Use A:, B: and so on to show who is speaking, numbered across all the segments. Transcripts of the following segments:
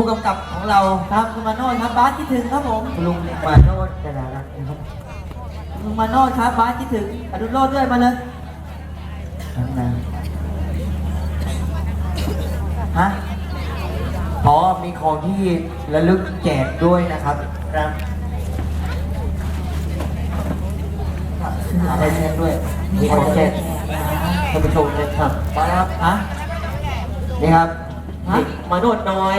A: ผู้กำกับของเรา
B: ครับคุณมาโนดครับบาสคิดถึงครับผม
A: ลุงมาโนดกระดารักนะครับ
B: ลุงมาโนดครับบาสคิดถึงอดุลโลดด้วยมาเลย
A: ทั้งนั้น
B: ฮะ
A: อ๋อมีของที่ระลึกแจกด้วยนะครับ
B: ครับ
A: อะไรแจกด้วย มีของแจกท่านผู้ชมนะครับมาครับ
B: ฮะ
A: นี่ครับ
B: ฮะ
A: เด็กมาโนดน้อย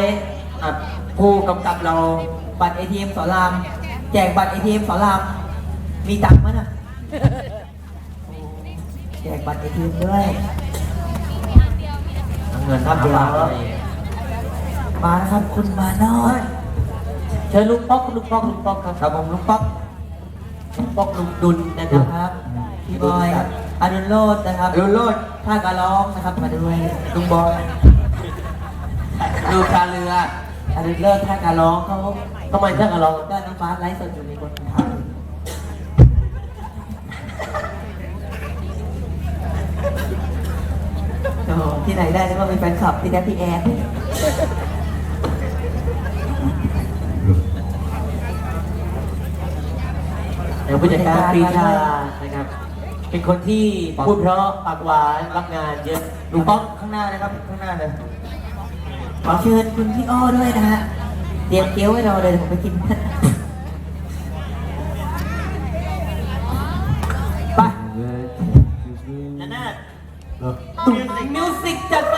A: อะผู้กำกับเรา
B: บัตร ATM สอนราม แจกบัตร ATM สอนราม มีตังค์มั้ยน่ะแจกบัตร ATM ด้วย
A: เงินทับเดียว
B: มาแล้วครับคุณมาโนด
A: เชิญลุงป๊อกลุงป๊อกลุงป๊อกครับครับผมลุงป๊อกลุงป๊อกลุงดุลนะค
B: นะ
A: รับ
B: ครับพี่บอยครับอดุลโลดนะครับ
A: ลุงโลด
B: ท่ากระร้องนะครับมาด้วย
A: ลุงบอยลุงคาเรือ
B: อดุลโลดท่ากระร้องเขา
A: ทำไมท่านกับเรา
B: ก็น้องฟ้าไลฟ์สดอยู่ในคนถามโอ้โหที่ไหนได้แล้วก็เป็นแฟนคลับที่แดพี่แอด
A: เดี๋ยวผู้จัดการปรีชานะครับ เป็นคนที่พูดเพราะปากหวานรับงานเยอะลุงป๊อกข้างหน้านะครับข้างหน้าเลย
B: ข อเชิญคุณพี่อ้อด้วยนะฮะเตรียมเกี๊ยวไว้รอเลยเดี๋ยวผมไปกินไปนานาตุ้มมิวสิกจัดไป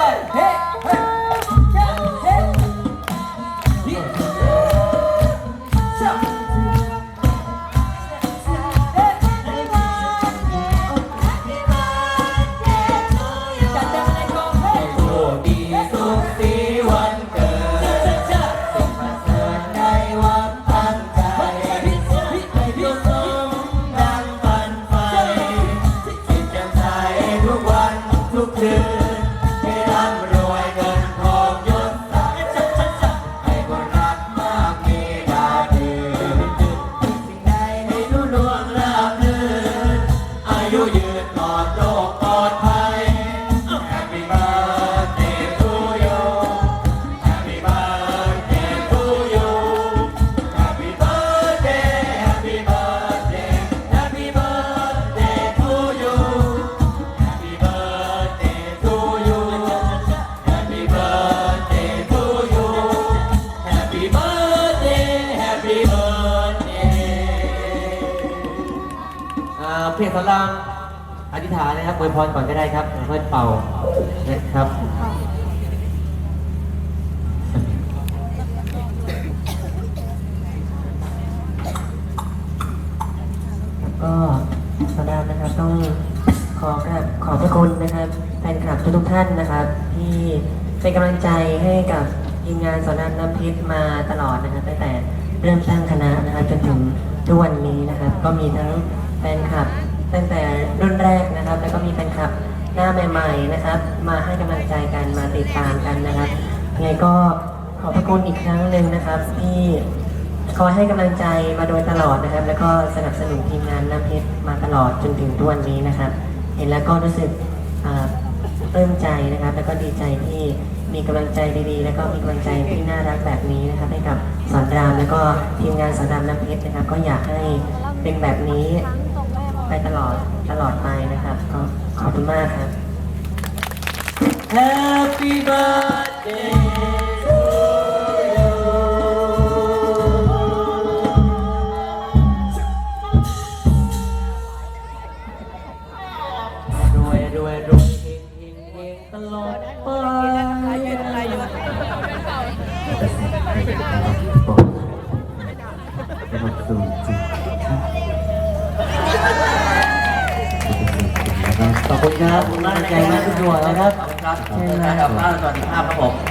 B: ยุ
A: ยืนปลอดโรคปลอดภัย Happy birthday to you Happy birthday to you Happy birthday Happy birthday Happy birthday to you Happy birthday to you Happy birthday to you Happy birthday Happy birthday อ่าเพจสลาม อธิษฐานนะครับอวยพรก่อนก็ได้ครับเพื่อนเป่านะครับ
C: ก็สำหรับนะครับต้องขอกราบขอบพระคุณนะครับแฟนคลับทุกๆท่านนะครับ ที่เป็นกำลังใจให้กับทีมงานสอนามน้ำพชรมาตลอดนะครับตั้งแต่เริ่มสร้างคณะนะครับจนถึงทุกวันนี้นะครับ ก็มีทั้งแฟนคลับ ตั้งแต่รุ่นแรกนะครับ แล้วก็มีแฟนคลับหน้าใหม่ ๆ นะครับ มาให้กำลังใจกันมาติดตามกันนะครับยังไงก็ขอบพระคุณอีกครั้งหนึ่งนะครับ ที่คอยให้กำลังใจมาโดยตลอดนะครับ แล้วก็สนับสนุนทีมงานน้ำเพชรมาตลอดจนถึงทุกวันนี้นะครับ เห็นแล้วก็รู้สึกอ่าปลื้มใจนะครับ แล้วก็ดีใจที่มีกำลังใจดีๆ แล้วก็มีกำลังใจที่น่ารักแบบนี้นะครับ ให้กับสอนรามแล้วก็ทีมงานสอนรามน้ำเพชรนะครับ ก็อยากให้เป็นแบบนี้ ไปตลอดตลอดไปนะครับ ก็ขอบคุณมากครับ
A: Happy birthday ขอบคุณครับขอบคุณมากใจมากทุกดวงนะครับ
B: ครับ
A: ใช่ไหมครับสวัสดีครับครับผม